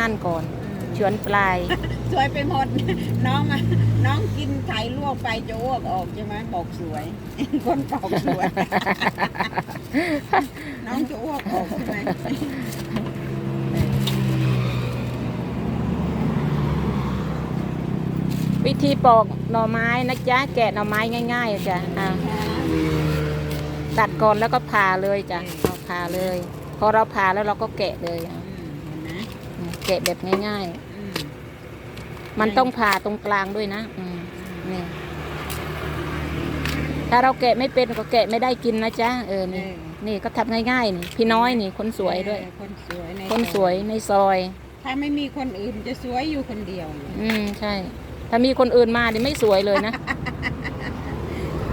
นั่นก่อนเฉือนปลาย สวยไปหมด น้องอะน้องกินไข่ลวกไปจะอ้วกออกใช่ไหมบอกสวย คนบอกสวย น้องจะอ้วกออกใช่ไหมวิธีปอกหน่อไม้นะจ๊ะแกะหน่อไม้ง่ายๆจ้ะอ่าตัดก่อนแล้วก็ผ่าเลยจ้ะเอาผ่าเลย พอเราผ่าแล้วเราก็แกะเลยอะ อืมเห็นไหม แกะแบบง่ายอืมๆมันต้องผ่าตรงกลางด้วยนะอืมนี่ ถ้าเราแกะไม่เป็นก็แกะไม่ได้กินนะจ๊ะ เออเอนี่อนี่ก็ทำง่ายๆนี่ พี่น้อยนี่ คนสวยด้วยเออคนสวยในคนสวยในซอย ถ้าไม่มีคนอื่นจะสวยอยู่คนเดียว อืมใช่ ถ้ามีคนอื่นมานี่ไม่สวยเลยนะ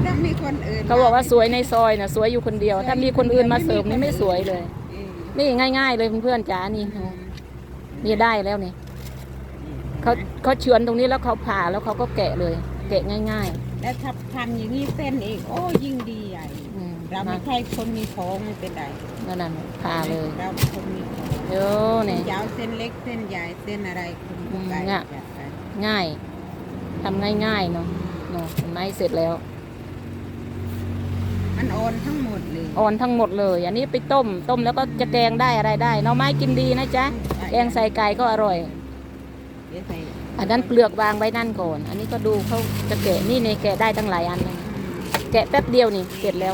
ถ้ามีคนอื่นเขาบอกว่าสวยในซอยนะสวยอยู่คนเดียว ถ้ามีคนอื่นมาเสริมนี่ไม่สวยเลยอืมนี่ง่าย ๆ เลยเพื่อนๆจ๋านี่ นี่ได้แล้วนี่เขาเขาเฉือนตรงนี้แล้วเขาผ่าแล้วเขาก็แกะเลย แกะง่าย แล้วถ้าทำอย่างนี้เส้นอีกโอ้ยิ่งดีใหญ่ๆอืมเราไม่นะใช่คนมีท้องไม่เป็นไรนั่นน่ะผ่าเลยเราเป็นคนมีท้องโยนี่ยาวเส้นเล็กเส้นใหญ่เส้นอะไรคุณผู้ไก่เนี่ย จัดไปง่ายทำง่ายๆเนาะเนาะเห็นไหมเสร็จแล้ว มันโอนทั้งหมดเลย อ่อนทั้งหมดเลย อันนี้ไปต้ม ต้มแล้วก็จะแกงได้อะไรได้หน่อไม้กินดีนะจ๊ะ แกงใส่ไก่ก็อร่อยเดี๋ยวใส่อันนั้นเปลือกวางไว้นั่นก่อน อันนี้ก็ดูเขาจะแกะนี่ในแกะได้ตั้งหลายอันเลยแกะแป๊บเดียวนี่เสร็จแล้ว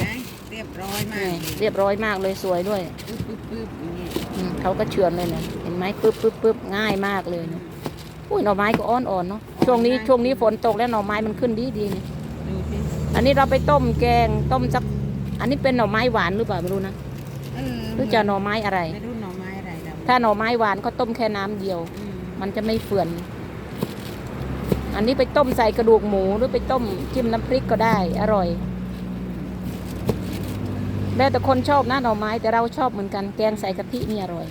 เรียบร้อยมานี่กเรียบร้อยมากเลยสวยด้วยปึ๊บปึ๊บปึ๊บอย่างนี้อืมเขาก็เฉือนเลยเนี่ยเห็นไหมปึ๊บปึ๊บปึ๊บง่ายมากเลยเนี่ยอุ้ยหน่อไม้ก็อ่อนอ่อนๆเนาะช่วงนี้ช่วงนี้ฝนตกแล้วหน่อไม้มันขึ้นดีดีๆนี่ดูสิอันนี้เราไปต้มแกงต้มสัก อันนี้เป็นหน่อไม้หวานหรือเปล่าไม่รู้นะเออหรือจะหน่อไม้อะไรไม่รู้ ถ้าหน่อไม้หวานก็ต้มแค่น้ำเดียวอืมมันจะไม่เฟื่อน อันนี้ไปต้มใส่กระดูกหมูหรือไปต้มจิ้มน้ำพริกก็ได้ อร่อย แล้วแต่คนชอบนะหน่อไม้แต่เราชอบเหมือนกันแกงใส่กะทินี่อร่อย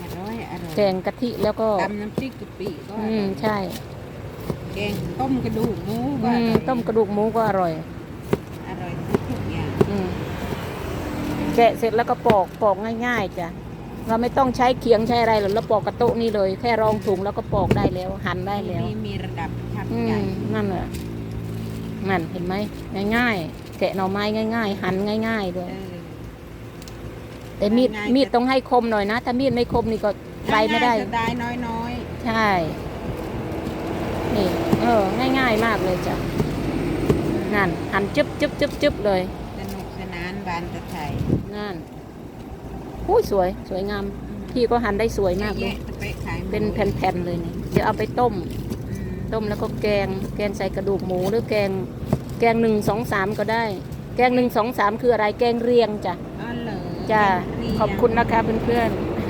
อร่อยอร่อยแกงกะทิแล้วก็ตำน้ำพริกกะปิก็ออืร่มอยใช่แกงต้มกระดูกหมูก็อือมร่อยต้มกระดูกหมูก็อร่อย อร่อยทุกอย่างอืมแกะเสร็จแล้วก็ปอกปอกง่าย ๆจ้ะ เราไม่ต้องใช้เขียงใช้อะไรหรอกเราปอกกระโต๊ะนี่เลย แค่รองถุงแล้วก็ปอกได้แล้ว หั่นได้แล้ว มีมีระดับชั้นอืใหญ่มนั่นแหละนั่นเห็นไหมง่ายๆแกะหน่อไม้ง่าย ๆ หั่นง่าย ๆ ด้วย เออ แต่มีดง่ายๆ มีดต้องให้คมหน่อยนะ ถ้ามีดไม่คมนี่ก็ไปไม่ได้ง่ายๆจะได้น้อยน้อยใช่ นี่ เออ ง่ายๆมากเลยจ้ะ นั่น หั่นจึ๊บจึ๊บจึ๊บจึ๊บเลย ๆสนุกสนานบานตะไคร้นั่น อุ้ยสวยสวยงาม พี่ก็หั่นได้สวยมากเลยเยอะแยะไปขายหมดเป็นแผ่นๆเลยนี่เดี๋ยวเอาไปต้มอืมต้มแล้วก็แกง แกงใส่กระดูกหมูหรือแกง แกงหนึ่งสองสามก็ได้ แกงหนึ่งสองสามคืออะไร แกงเรียงจ้ะอ๋อเหรอจ้ะเรียงขอบคุณนะคะเพื่อนๆ